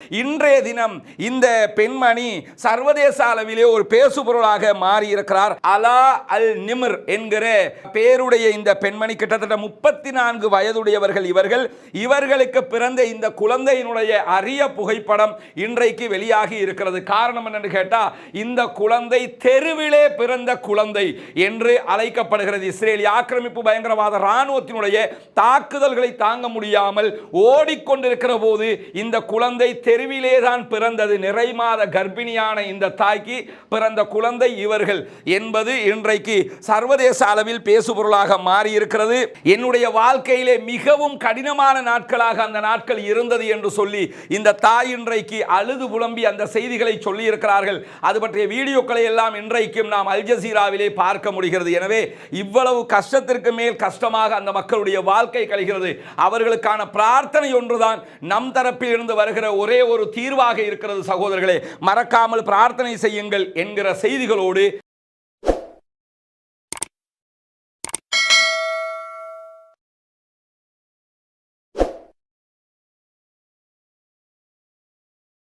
இன்றைய தினம் இந்த பெண்மணி சர்வதேச அளவிலே ஒரு பேசுபொருளாக மாறி இருக்கிறார் அலா அல் நிமிர் என்கிற பேருடைய இந்த பெண்மணி கிட்டத்தட்ட முப்பத்தி நான்கு வயதுடையவர்கள் இவர்கள். இவர்களுக்கு பிறந்த இந்த குழந்தையினுடைய அரிய புகைப்படம் இன்றைக்கு வெளியாகி இருக்கிறது. காரணம் என்னன்னு கேட்டா இந்த குழந்தை தெருவிலே பிறந்த குழந்தை என்று அழைக்கப்படுகிறது. இஸ்ரேலிய ஆக்கிரமிப்பு பயங்கரவாத இராணுவத்தினுடைய தாக்குதல்களை தாங்க முடியாமல் ஓடிக்கொண்டிருக்கிற போது இந்த குழந்தை தெருவிலே தான் பிறந்தது. நிறை மாத கர்ப்பிணியான இந்த தாய்க்கு பிறந்த குழந்தை இவர்கள் என்பது இன்றைக்கு சர்வதேச அளவில் பேசுபொருளாக மாறியிருக்கிறது. என்னுடைய வாழ்க்கையிலே மிகவும் கடினமான நாட்களாக அந்த நாட்கள் இருந்தது என்று சொல்லி இந்த தாய் இன்றைக்கு அழுது புலம்பி அந்த செய்திகளை சொல்லியிருக்கிறார்கள். அது பற்றிய வீடியோக்களை எல்லாம் இன்றைக்கும் நாம் அல் ஜசீராவிலே பார்க்க முடிகிறது. எனவே இவ்வளவு கஷ்டத்திற்கு மேல் கஷ்டமாக அந்த மக்களுடைய வாழ்க்கை கழிகிறது. அவர்களுக்கான பிரார்த்தனை ஒன்றுதான். நம் தரப்பில் இருந்து வருகிற ஒரே ஒரே ஒரு தீர்வாக இருக்கிறது சகோதரர்களே. மறக்காமல் பிரார்த்தனை செய்யுங்கள் என்கிற செய்திகளோடு